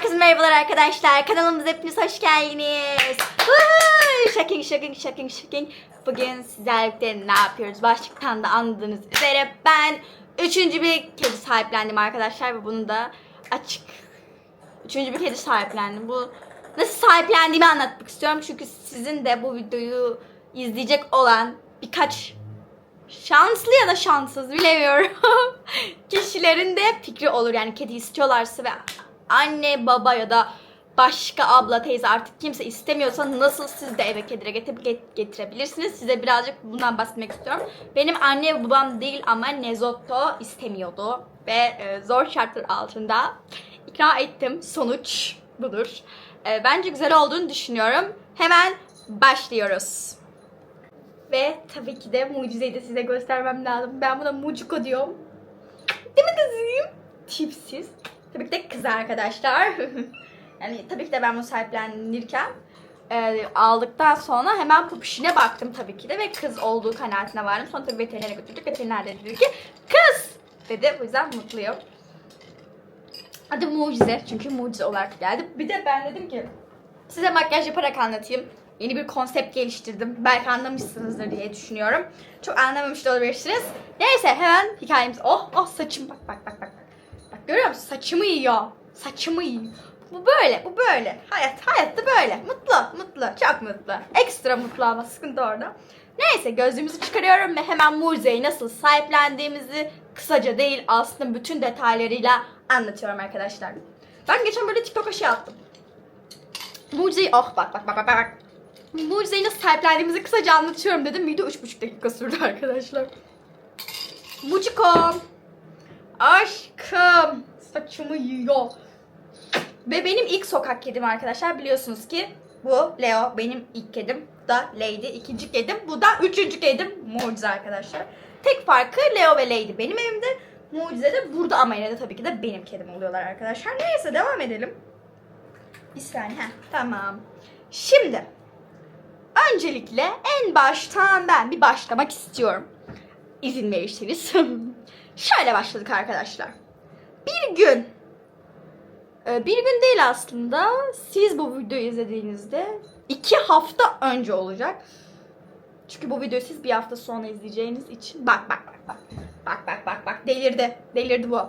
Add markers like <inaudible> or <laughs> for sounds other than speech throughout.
Herkese merhabalar arkadaşlar. Kanalımıza hepiniz hoş geldiniz. Woohoo! Şaking şaking şaking şaking. Bugün sizlerle ne yapıyoruz? Başlıktan da anladığınız üzere ben üçüncü bir kedi sahiplendim arkadaşlar ve bunu da açık. Üçüncü bir kedi sahiplendim. Bu nasıl sahiplendiğimi anlatmak istiyorum. Çünkü sizin de bu videoyu izleyecek olan birkaç şanslı ya da şanssız bilemiyorum. <laughs> Kişilerin de fikri olur. Yani kedi istiyorlarsa ve anne baba ya da başka abla teyze artık kimse istemiyorsa nasıl siz de eve kedi getirip get- getirebilirsiniz. Size birazcık bundan bahsetmek istiyorum. Benim anne babam değil ama Nezotto istemiyordu ve e, zor şartlar altında ikna ettim. Sonuç budur. E, bence güzel olduğunu düşünüyorum. Hemen başlıyoruz. Ve tabii ki de mucizeyi de size göstermem lazım. Ben buna Muciko diyorum. Değil mi kızım? Tipsiz. Tabii ki de kız arkadaşlar. <laughs> yani tabii ki de ben bunu sahiplenirken e, aldıktan sonra hemen pupişine baktım tabii ki de ve kız olduğu kanaatine vardım. Sonra tabii veterinere götürdük. Veteriner de dedi ki kız dedi. O yüzden mutluyum. Adı mucize çünkü mucize olarak geldi. Bir de ben dedim ki size makyaj yaparak anlatayım. Yeni bir konsept geliştirdim. Belki anlamışsınızdır diye düşünüyorum. Çok anlamamış da olabilirsiniz. Neyse hemen hikayemiz. Oh oh saçım bak bak bak bak. Görüyor musun? Saçımı yiyor. Saçımı yiyor. Bu böyle, bu böyle. Hayat, hayatta böyle. Mutlu, mutlu, çok mutlu. Ekstra mutlu ama sıkıntı orada. Neyse gözlüğümüzü çıkarıyorum ve hemen Mucize'yi nasıl sahiplendiğimizi kısaca değil aslında bütün detaylarıyla anlatıyorum arkadaşlar. Ben geçen böyle TikTok'a şey attım. Mucizeyi oh bak bak bak bak bak. Mucizeyi nasıl sahiplendiğimizi kısaca anlatıyorum dedim. Video 3,5 dakika sürdü arkadaşlar. Muciko. Aşkım. Saçımı yiyor. Ve benim ilk sokak kedim arkadaşlar. Biliyorsunuz ki bu Leo benim ilk kedim. Bu da Lady ikinci kedim. Bu da üçüncü kedim. Mucize arkadaşlar. Tek farkı Leo ve Lady benim evimde. Mucize de burada ama yine de tabii ki de benim kedim oluyorlar arkadaşlar. Neyse devam edelim. Bir saniye. Heh, tamam. Şimdi öncelikle en baştan ben bir başlamak istiyorum. İzin verirseniz. <laughs> Şöyle başladık arkadaşlar. Bir gün e, bir gün değil aslında. Siz bu videoyu izlediğinizde iki hafta önce olacak. Çünkü bu videoyu siz bir hafta sonra izleyeceğiniz için. Bak bak bak bak. Bak bak bak bak. Delirdi. Delirdi bu.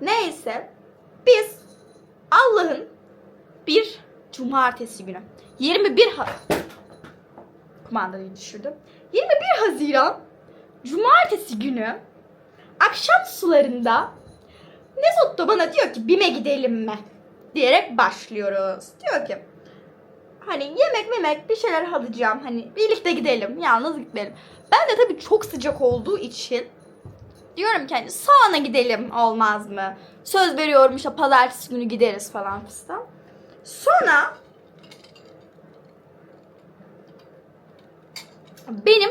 Neyse. Biz Allah'ın bir cumartesi günü. 21 ha kumandayı düşürdüm. 21 Haziran cumartesi günü akşam sularında Mesut bana diyor ki BİM'e gidelim mi? Diyerek başlıyoruz. Diyor ki hani yemek memek bir şeyler alacağım. Hani birlikte gidelim. Yalnız gidelim. Ben de tabii çok sıcak olduğu için diyorum ki hani sağına gidelim olmaz mı? Söz veriyorum işte pazartesi günü gideriz falan fistan. Sonra benim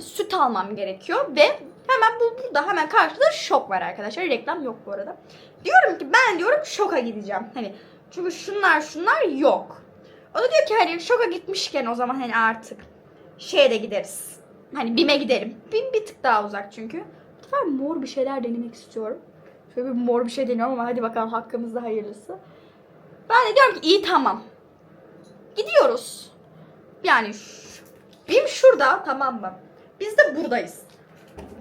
süt almam gerekiyor ve hemen bu burada hemen karşıda şok var arkadaşlar. Reklam yok bu arada. Diyorum ki ben diyorum şoka gideceğim. Hani çünkü şunlar şunlar yok. O da diyor ki hani şoka gitmişken o zaman hani artık şeye de gideriz. Hani BİM'e gidelim. BİM bir tık daha uzak çünkü. Bu sefer mor bir şeyler denemek istiyorum. Şöyle bir mor bir şey deniyorum ama hadi bakalım hakkımızda hayırlısı. Ben de diyorum ki iyi tamam. Gidiyoruz. Yani BİM şurada tamam mı? Biz de buradayız.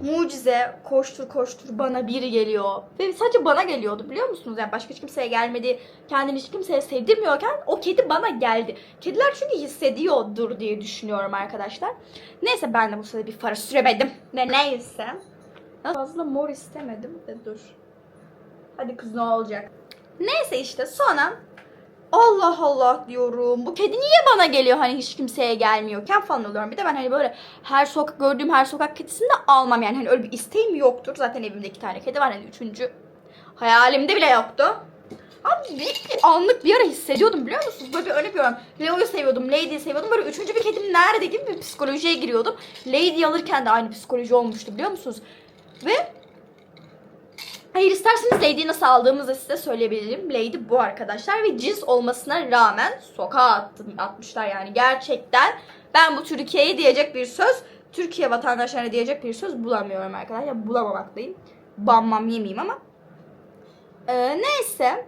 Mucize koştur koştur bana biri geliyor. Ve sadece bana geliyordu biliyor musunuz? Yani başka hiç kimseye gelmedi. Kendini hiç kimseye sevdirmiyorken o kedi bana geldi. Kediler çünkü hissediyordur diye düşünüyorum arkadaşlar. Neyse ben de bu sırada bir fara süremedim. Ve neyse. Fazla mor istemedim de dur. Hadi kız ne olacak? Neyse işte sonra Allah Allah diyorum. Bu kedi niye bana geliyor hani hiç kimseye gelmiyorken falan oluyorum. Bir de ben hani böyle her sokak gördüğüm her sokak kedisini de almam yani. Hani öyle bir isteğim yoktur. Zaten evimde iki tane kedi var. Hani üçüncü hayalimde bile yoktu. Abi bir, anlık bir ara hissediyordum biliyor musunuz? Böyle bir örnek veriyorum. Leo'yu seviyordum, Lady'yi seviyordum. Böyle üçüncü bir kedim nerede gibi bir psikolojiye giriyordum. Lady'yi alırken de aynı psikoloji olmuştu biliyor musunuz? Ve Hayır isterseniz Lady'yi nasıl aldığımızı size söyleyebilirim. Lady bu arkadaşlar ve cins olmasına rağmen sokağa attım, atmışlar yani gerçekten. Ben bu Türkiye'ye diyecek bir söz, Türkiye vatandaşlarına diyecek bir söz bulamıyorum arkadaşlar. Bulamamaktayım. Banmam yemeyeyim ama. Ee, neyse.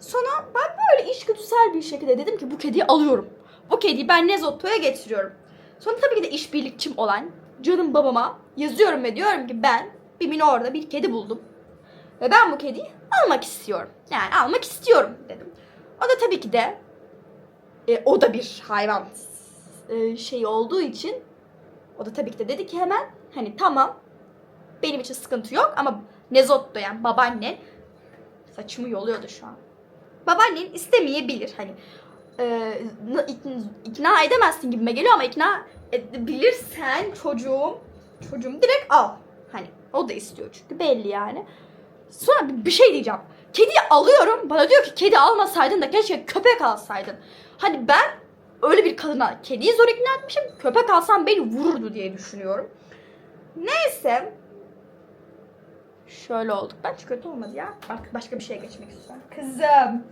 Sonra ben böyle içgüdüsel bir şekilde dedim ki bu kediyi alıyorum. Bu kediyi ben Nezotto'ya getiriyorum. Sonra tabii ki de işbirlikçim olan canım babama yazıyorum ve diyorum ki ben bir minorda bir kedi buldum. Ve ben bu kediyi almak istiyorum. Yani almak istiyorum dedim. O da tabii ki de e, o da bir hayvan e, şey olduğu için o da tabii ki de dedi ki hemen hani tamam benim için sıkıntı yok ama Nezotto yani babaanne saçımı yoluyordu şu an. Babaannen istemeyebilir hani e, na- ik- ikna edemezsin gibime geliyor ama ikna edebilirsen çocuğum çocuğum direkt al. Hani o da istiyor çünkü belli yani. Sonra bir- şey diyeceğim. Kediyi alıyorum. Bana diyor ki kedi almasaydın da keşke köpek alsaydın. Hani ben öyle bir kadına kediyi zor ikna etmişim. Köpek alsam beni vururdu diye düşünüyorum. Neyse. Şöyle olduk. Bence kötü olmadı ya. Artık başka bir şeye geçmek istiyorum. Kızım.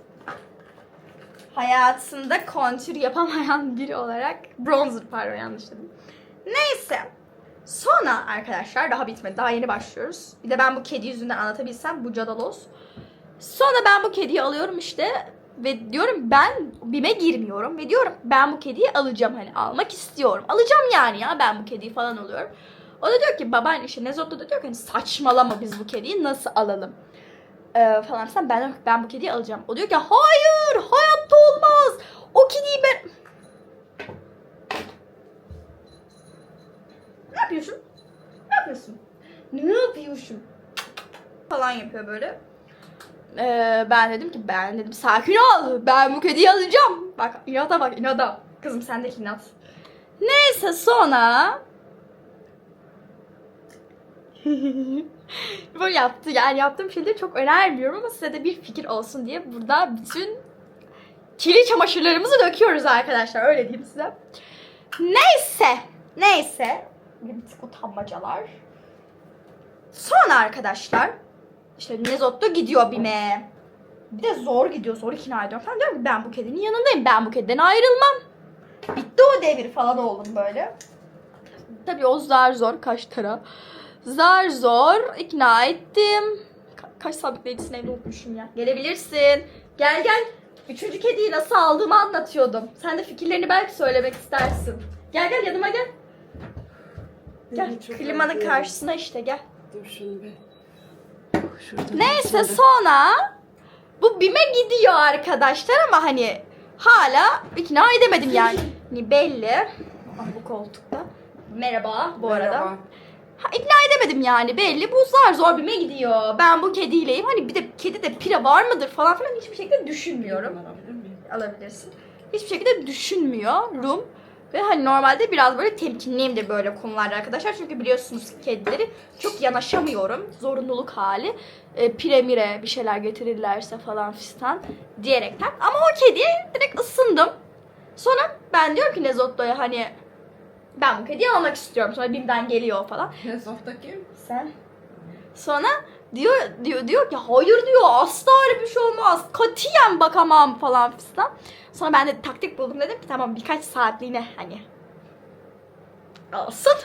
Hayatında kontür yapamayan biri olarak bronzer pardon yanlış dedim. Neyse. Sonra arkadaşlar daha bitmedi. Daha yeni başlıyoruz. Bir de ben bu kedi yüzünden anlatabilsem bu cadalos. Sonra ben bu kediyi alıyorum işte ve diyorum ben bime girmiyorum ve diyorum ben bu kediyi alacağım hani almak istiyorum. Alacağım yani ya ben bu kediyi falan alıyorum. O da diyor ki babaanne işte Nezotto da diyor ki hani saçmalama biz bu kediyi nasıl alalım? Ee, falan sen ben ben bu kediyi alacağım. O diyor ki hayır hayatta olmaz. O kediyi ben... Ne yapıyorsun? Ne yapıyorsun? Ne yapıyorsun? Falan yapıyor böyle. Ee, ben dedim ki ben dedim sakin ol. Ben bu kediyi alacağım. Bak inata bak inada. Kızım sendeki inat. Neyse sonra <laughs> bu yaptı yani yaptığım şeyleri çok önermiyorum ama size de bir fikir olsun diye burada bütün kirli çamaşırlarımızı döküyoruz arkadaşlar öyle diyeyim size. Neyse neyse bir tık utanmacalar. Sonra arkadaşlar işte Nezotto gidiyor BİM'e. Bir de zor gidiyor, zor ikna ediyorum falan. Diyorum ki ben bu kedinin yanındayım, ben bu kediden ayrılmam. Bitti o devir falan oldum böyle. Tabii o zar zor kaç tara. Zar zor ikna ettim. Ka- kaç sabitleyicisini evde unutmuşum ya. Gelebilirsin. Gel gel. Üçüncü kediyi nasıl aldığımı anlatıyordum. Sen de fikirlerini belki söylemek istersin. Gel gel yanıma gel. Gel klimanın karşısına işte gel. Dur şunu bir. Şurada Neyse sonra bu BİM'e gidiyor arkadaşlar ama hani hala ikna edemedim yani. Hani belli. Ah, bu koltukta. Merhaba bu arada. Merhaba. Ha, ikna edemedim yani belli. Bu zar zor BİM'e gidiyor. Ben bu kediyleyim. Hani bir de kedi de pire var mıdır falan filan hiçbir şekilde düşünmüyorum. Alabilirsin. Hiçbir şekilde düşünmüyorum. Ve hani normalde biraz böyle temkinliyimdir böyle konularda arkadaşlar. Çünkü biliyorsunuz kedileri çok yanaşamıyorum. Zorunluluk hali. E, pire mire bir şeyler getirirlerse falan fistan diyerekten. Ama o kediye direkt ısındım. Sonra ben diyorum ki Nezotto'ya hani ben bu kediyi almak istiyorum. Sonra bimden geliyor falan. Nezof'ta kim? Sen. Sonra diyor diyor diyor ki hayır diyor asla öyle bir şey olmaz. Katiyen bakamam falan fistan. Sonra ben de taktik buldum dedim ki tamam birkaç saatliğine hani alsın.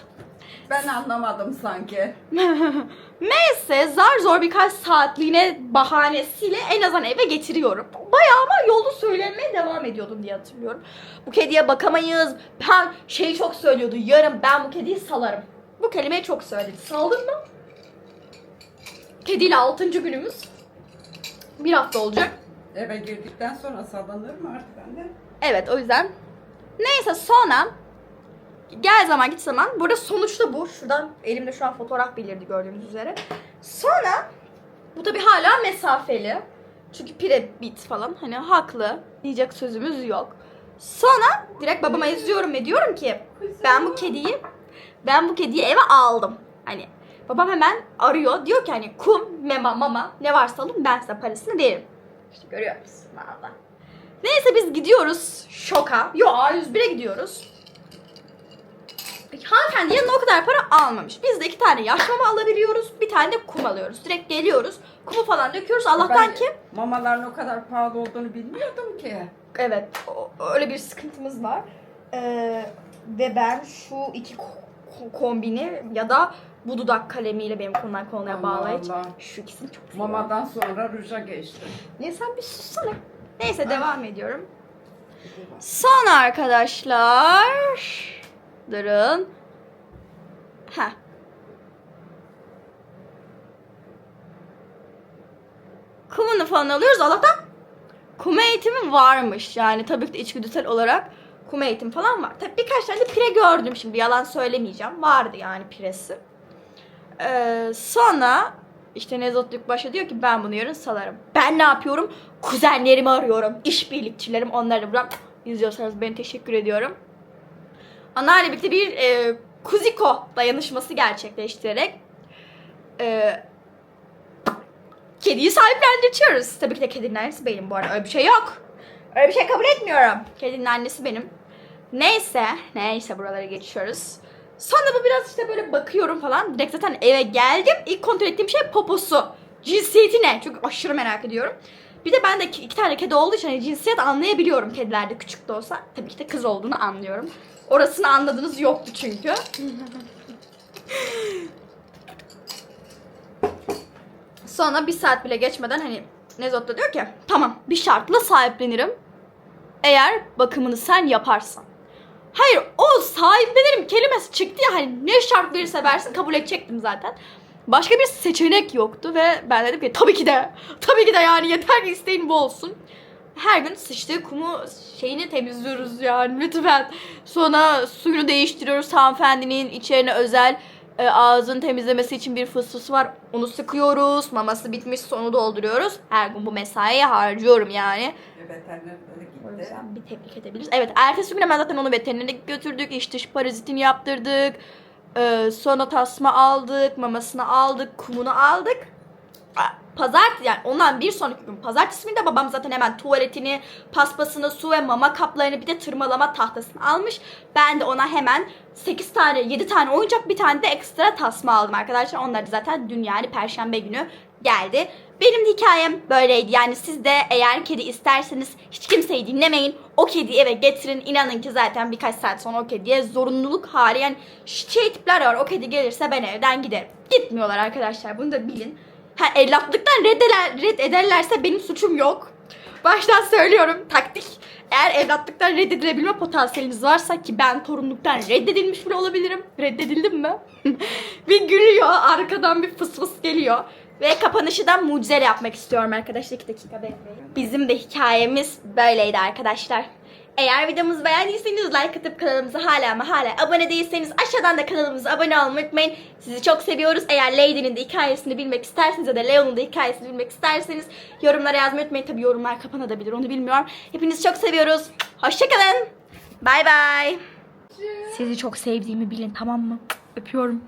Ben anlamadım sanki. <laughs> Neyse zar zor birkaç saatliğine bahanesiyle en azından eve getiriyorum. Bayağı ama yolda söylemeye devam ediyordum diye hatırlıyorum. Bu kediye bakamayız. Ben şeyi çok söylüyordu. Yarın ben bu kediyi salarım. Bu kelimeyi çok söyledi. Saldın mı? Kediyle 6. günümüz. Bir hafta olacak. Eve girdikten sonra sallanır mı artık anne? Evet o yüzden. Neyse sonra gel zaman git zaman. Burada sonuçta bu. Şuradan elimde şu an fotoğraf belirdi gördüğünüz üzere. Sonra bu tabi hala mesafeli. Çünkü pire bit falan hani haklı. Diyecek sözümüz yok. Sonra direkt babama yazıyorum ve diyorum ki ben bu kediyi ben bu kediyi eve aldım. Hani babam hemen arıyor. Diyor ki hani kum, mema, mama ne varsa alın ben size parasını veririm. İşte görüyor musun? Valla. Neyse biz gidiyoruz şoka. Yo A101'e gidiyoruz. Peki hanımefendi yanına o kadar para almamış. Biz de iki tane yaş mama alabiliyoruz. Bir tane de kum alıyoruz. Direkt geliyoruz. Kumu falan döküyoruz. Allah'tan Ben ki Mamaların o kadar pahalı olduğunu bilmiyordum ki. Evet, o- öyle bir sıkıntımız var. Ee, ve ben şu iki kombini ya da Bu dudak kalemiyle benim konudan konuya Allah. Şu ikisini çok seviyorum. Mamadan sonra ruja geçti. Niye sen bir sussana. Neyse devam ediyorum. Son arkadaşlar. Durun. Ha. Kumunu falan alıyoruz. Allah'tan kum eğitimi varmış. Yani tabii ki de içgüdüsel olarak kum eğitimi falan var. Tabii birkaç tane de pire gördüm şimdi. Yalan söylemeyeceğim. Vardı yani piresi. Ee, sonra işte Nezotluk başa diyor ki ben bunu yarın salarım. Ben ne yapıyorum? Kuzenlerimi arıyorum. İşbirlikçilerim onları bırak. İzliyorsanız ben teşekkür ediyorum. Onlarla birlikte bir e, Kuziko dayanışması gerçekleştirerek e, kediyi sahiplendiriyoruz. Tabii ki de kedinin annesi benim bu arada. Öyle bir şey yok. Öyle bir şey kabul etmiyorum. Kedinin annesi benim. Neyse, neyse buralara geçiyoruz. Sonra bu biraz işte böyle bakıyorum falan. Direkt zaten eve geldim. İlk kontrol ettiğim şey poposu. Cinsiyeti ne? Çünkü aşırı merak ediyorum. Bir de ben de iki tane kedi olduğu için hani cinsiyet anlayabiliyorum kedilerde küçük de olsa. Tabii ki de kız olduğunu anlıyorum. Orasını anladınız yoktu çünkü. <laughs> Sonra bir saat bile geçmeden hani Nezot da diyor ki tamam bir şartla sahiplenirim. Eğer bakımını sen yaparsan. Hayır o sahiplenirim kelimesi çıktı ya hani ne şart verirse versin kabul edecektim zaten. Başka bir seçenek yoktu ve ben dedim ki tabii ki de tabii ki de yani yeter ki isteğin bu olsun. Her gün sıçtığı kumu şeyini temizliyoruz yani lütfen. Sonra suyunu değiştiriyoruz hanımefendinin içerine özel e, ağzını temizlemesi için bir fısfıs var. Onu sıkıyoruz. Maması bitmiş onu dolduruyoruz. Her gün bu mesaiye harcıyorum yani. Veterinerlere bir tebrik edebiliriz. Evet ertesi gün hemen zaten onu veterinere götürdük. İç dış parazitini yaptırdık. Ee, sonra tasma aldık. Mamasını aldık. Kumunu aldık. Pazartesi yani ondan bir sonraki gün pazartesi günü de babam zaten hemen tuvaletini, paspasını, su ve mama kaplarını bir de tırmalama tahtasını almış. Ben de ona hemen 8 tane 7 tane oyuncak bir tane de ekstra tasma aldım arkadaşlar. Onlar da zaten dün yani perşembe günü geldi. Benim de hikayem böyleydi. Yani siz de eğer kedi isterseniz hiç kimseyi dinlemeyin. O kediyi eve getirin. İnanın ki zaten birkaç saat sonra o kediye zorunluluk hali yani şey tipler var. O kedi gelirse ben evden giderim. Gitmiyorlar arkadaşlar. Bunu da bilin. Ha evlatlıktan reddeler, reddederlerse benim suçum yok. Baştan söylüyorum taktik. Eğer evlatlıktan reddedilebilme potansiyeliniz varsa ki ben torunluktan reddedilmiş bile olabilirim. Reddedildim mi? <laughs> bir gülüyor arkadan bir fıs fıs geliyor. Ve kapanışı da mucizeyle yapmak istiyorum arkadaşlar. 2 dakika bekleyin. Bizim de hikayemiz böyleydi arkadaşlar. Eğer videomuzu beğendiyseniz like atıp kanalımıza hala ama hala abone değilseniz aşağıdan da kanalımıza abone olmayı unutmayın. Sizi çok seviyoruz. Eğer Lady'nin de hikayesini bilmek isterseniz ya da Leon'un da hikayesini bilmek isterseniz yorumlara yazmayı unutmayın. Tabii yorumlar kapanabilir onu bilmiyorum. Hepinizi çok seviyoruz. Hoşçakalın. Bay bay. Sizi çok sevdiğimi bilin tamam mı? Öpüyorum.